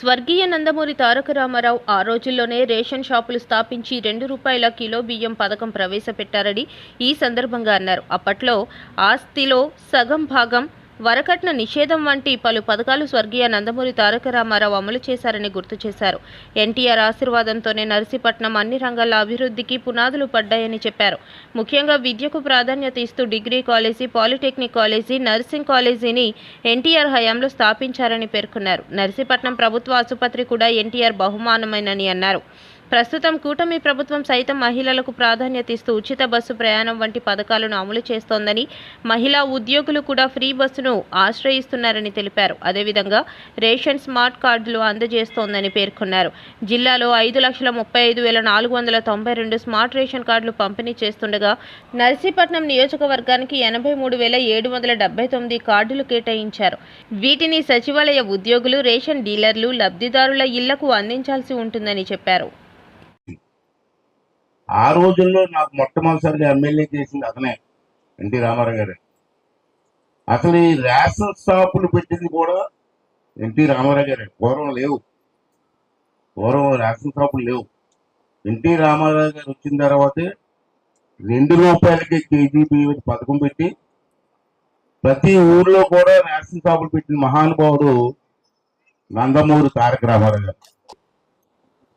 స్వర్గీయ నందమూరి తారక రామారావు ఆ రోజుల్లోనే రేషన్ షాపులు స్థాపించి రెండు రూపాయల కిలో బియ్యం పథకం ప్రవేశపెట్టారని ఈ సందర్భంగా అన్నారు. అప్పట్లో ఆస్తిలో సగం భాగం వరకట్న నిషేధం వంటి పలు పథకాలు స్వర్గీయ నందమూరి తారక రామారావు అమలు చేశారని గుర్తు చేశారు. ఎన్టీఆర్ ఆశీర్వాదంతోనే నర్సీపట్నం అన్ని రంగాల అభివృద్ధికి పునాదులు పడ్డాయని చెప్పారు. ముఖ్యంగా విద్యకు ప్రాధాన్యత ఇస్తూ degree college polytechnic college nursing కాలేజీని ఎన్టీఆర్ హయాంలో స్థాపించారని పేర్కొన్నారు. నర్సీపట్నం ప్రభుత్వ ఆసుపత్రి కూడా ఎన్టీఆర్ బహుమానమైనని అన్నారు. ప్రస్తుతం కూటమి ప్రభుత్వం సైతం మహిళలకు ప్రాధాన్యత ఇస్తూ ఉచిత బస్సు ప్రయాణం వంటి పథకాలను అమలు చేస్తోందని మహిళా ఉద్యోగులు కూడా ఫ్రీ బస్సును ఆశ్రయిస్తున్నారని తెలిపారు. అదేవిధంగా రేషన్ స్మార్ట్ కార్డులు అందజేస్తోందని పేర్కొన్నారు. జిల్లాలో ఐదు లక్షల ముప్పై ఐదు వేల నాలుగు వందల తొంభై రెండు స్మార్ట్ రేషన్ కార్డులు పంపిణీ చేస్తుండగా నర్సీపట్నం నియోజకవర్గానికి ఎనభై మూడు వేల ఏడు వందల డెబ్బై తొమ్మిది కార్డులు కేటాయించారు. వీటిని సచివాలయ ఉద్యోగులు రేషన్ డీలర్లు లబ్ధిదారుల ఇళ్ళకు అందించాల్సి ఉంటుందని చెప్పారు. ఆ రోజుల్లో నాకు మొట్టమొదటిసారిగా ఎమ్మెల్యే చేసింది అతనే ఎన్టీ రామారావు గారే. అసలు ఈ రేషన్ షాపులు పెట్టింది కూడా ఎన్టీ రామారావు గారే. పూర్వం లేవు. పూర్వం రేషన్ షాపులు లేవు. ఎన్టీ రామారావు గారు వచ్చిన తర్వాతే రెండు రూపాయలకి కేజీ బియ్యం పథకం పెట్టి ప్రతి ఊర్లో కూడా రేషన్ షాపులు పెట్టిన మహానుభావుడు నందమూరి తారక రామారావు గారు.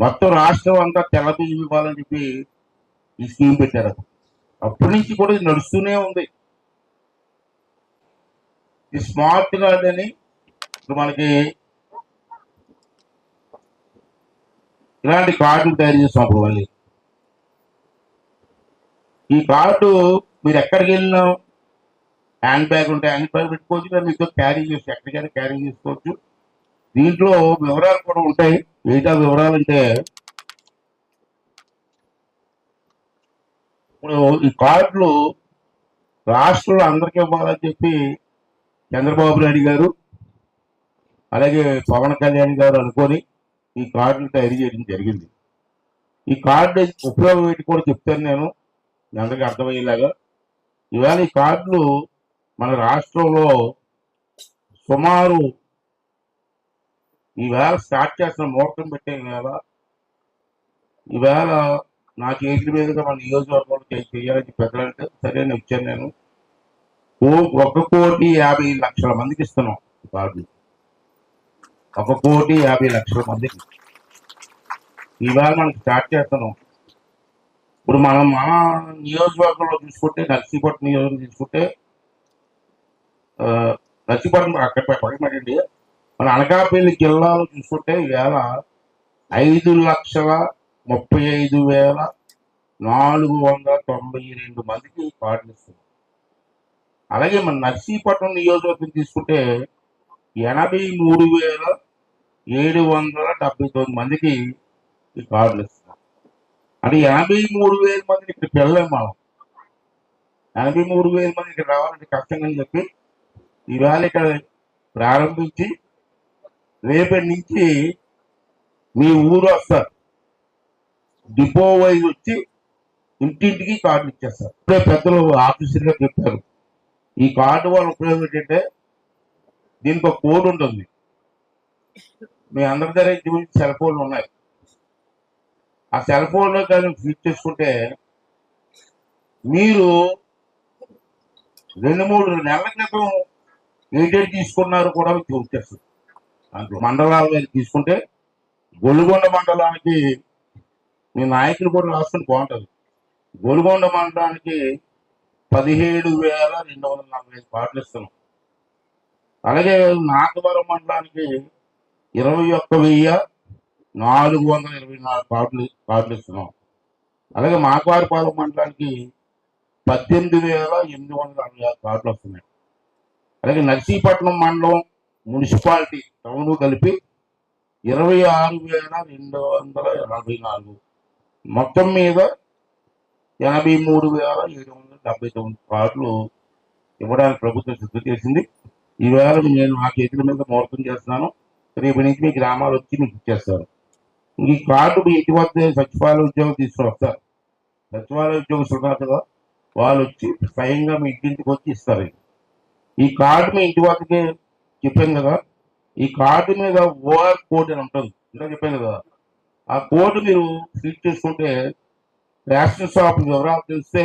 మొత్తం రాష్ట్రం అంతా తెల్ల బియ్యం ఇవ్వాలని చెప్పి ఈ స్కీమ్ పెట్టారు అప్పటి నుంచి కూడా ఇది నడుస్తూనే ఉంది. ఈ స్మార్ట్ కార్డ్ అని ఇప్పుడు మనకి ఇలాంటి కార్డులు తయారు చేస్తాం అప్పుడు మళ్ళీ. ఈ కార్డు మీరు ఎక్కడికి వెళ్ళినా హ్యాండ్ బ్యాగ్ ఉంటే హ్యాండ్ బ్యాగ్ పెట్టుకోవచ్చు లేదా మీతో క్యారీ చేసి ఎక్కడికైనా క్యారీ చేసుకోవచ్చు. దీంట్లో వివరాలు కూడా ఉంటాయి. మిగతా వివరాలు అంటే ఇప్పుడు ఈ కార్డులు రాష్ట్రంలో అందరికీ ఇవ్వాలని చెప్పి చంద్రబాబు నాయుడు గారు అలాగే పవన్ కళ్యాణ్ గారు అనుకొని ఈ కార్డులు తయారు చేయడం జరిగింది. ఈ కార్డు ఉపయోగం ఏంటి కూడా చెప్తాను నేను అందరికీ అర్థమయ్యేలాగా. ఇవాళ ఈ కార్డులు మన రాష్ట్రంలో సుమారు ఈవేళ స్టార్ట్ చేస్తున్న ముహూర్తం పెట్టే వేళ ఈవేళ నా చేతుల మీదుగా మన నియోజకవర్గంలో చేయాలని పెద్దలంటే సరే నేను ఇచ్చాను నేను. ఓ- ఒక కోటి యాభై లక్షల మందికి ఇస్తున్నాం కార్డు ఒక కోటి యాభై లక్షల మందికి. ఈవేళ మనం స్టార్ట్ చేస్తున్నాం. ఇప్పుడు మనం మన నియోజకవర్గంలో చూసుకుంటే నర్సీపట్నం నియోజకవర్గం తీసుకుంటే నర్సీపట్నం అక్కడ పక్కనపడండి మన అనకాపల్లి జిల్లాలో చూసుకుంటే ఈవేళ ఐదు లక్షల ముప్పై ఐదు వేల నాలుగు వందల తొంభై రెండు మందికి కార్డులు ఇస్తున్నాం అలాగే మన నర్సీపట్నం నియోజకవర్గం తీసుకుంటే ఎనభై మూడు వేల ఏడు వందల డెబ్బై తొమ్మిది మందికి ఈ కార్డులు ఇస్తున్నారు అంటే ఎనభై మూడు వేల మందిని ఇక్కడ పిల్లలేం మనం ఎనభై మూడు వేల మంది ఇక్కడ రావాలంటే కష్టంగా అని చెప్పి ఈవేళ ఇక్కడ ప్రారంభించి రేపటి నుంచి మీ ఊరు వస్తారు. డిపో వైజ్ వచ్చి ఇంటింటికి కార్డు ఇచ్చేస్తారు. ఇప్పుడే పెద్దలు ఆఫీసర్గా చెప్పారు. ఈ కార్డు వల్ల ఉపయోగం ఏంటంటే దీనికి ఒక కోడ్ ఉంటుంది. మీ అందరి దగ్గర ఇంచుమించు సెల్ ఫోన్లు ఉన్నాయి. ఆ సెల్ ఫోన్లో కానీ ఫిట్ చేసుకుంటే మీరు రెండు మూడు నెలల క్రితం ఏంటంటే తీసుకున్నారు కూడా మీకు చూపించేస్తుంది మండలాలు తీసుకుంటే గొలుగొండ మండలానికి మీ నాయకులు కూడా రాసుకుని బాగుంటుంది. గొలుగొండ మండలానికి పదిహేడు వేల రెండు వందల నలభై ఐదు పాటలు ఇస్తున్నాం. అలాగే నాగవరం మండలానికి ఇరవై ఒక్క వెయ్యి నాలుగు వందల ఇరవై నాలుగు పాటలు పాటలు ఇస్తున్నాం. అలాగే మాకవారిపాలెం మండలానికి పద్దెనిమిది వేల ఎనిమిది వందల అరవై ఆరు కార్డులు వస్తున్నాయి. అలాగే నర్సీపట్నం మండలం మున్సిపాలిటీ టౌన్ కలిపి ఇరవై ఆరు వేల రెండు వందల నలభై నాలుగు మొత్తం మీద యాభై మూడు వేల ఏడు వందల డెబ్బై తొమ్మిది కార్లు ఇవ్వడానికి ప్రభుత్వం సిద్ధం చేసింది. ఈవేళ నేను నా చేతుల మీద ముహూర్తం చేస్తున్నాను. రేపు నుంచి మీ గ్రామాలు వచ్చి మీకు ఇచ్చేస్తారు ఈ కార్డు మీ ఇంటి వద్ద సచివాలయ ఉద్యోగం తీసుకుని వస్తారు సచివాలయ ఉద్యోగస్తులు ఉన్నారు కదా వాళ్ళు వచ్చి స్వయంగా మీ ఇంటింటికి వచ్చి ఇస్తారు. ఈ కార్డు మీ ఇంటి వద్దకే చెప్పాను కదా ఈ కార్డు మీద ఓఆర్ కోడ్ అని ఉంటుంది. ఇంకా చెప్పాను కదా ఆ కోడ్ మీరు ఫిల్ చేసుకుంటే రేషన్ షాప్ వివరాలు తెలిస్తే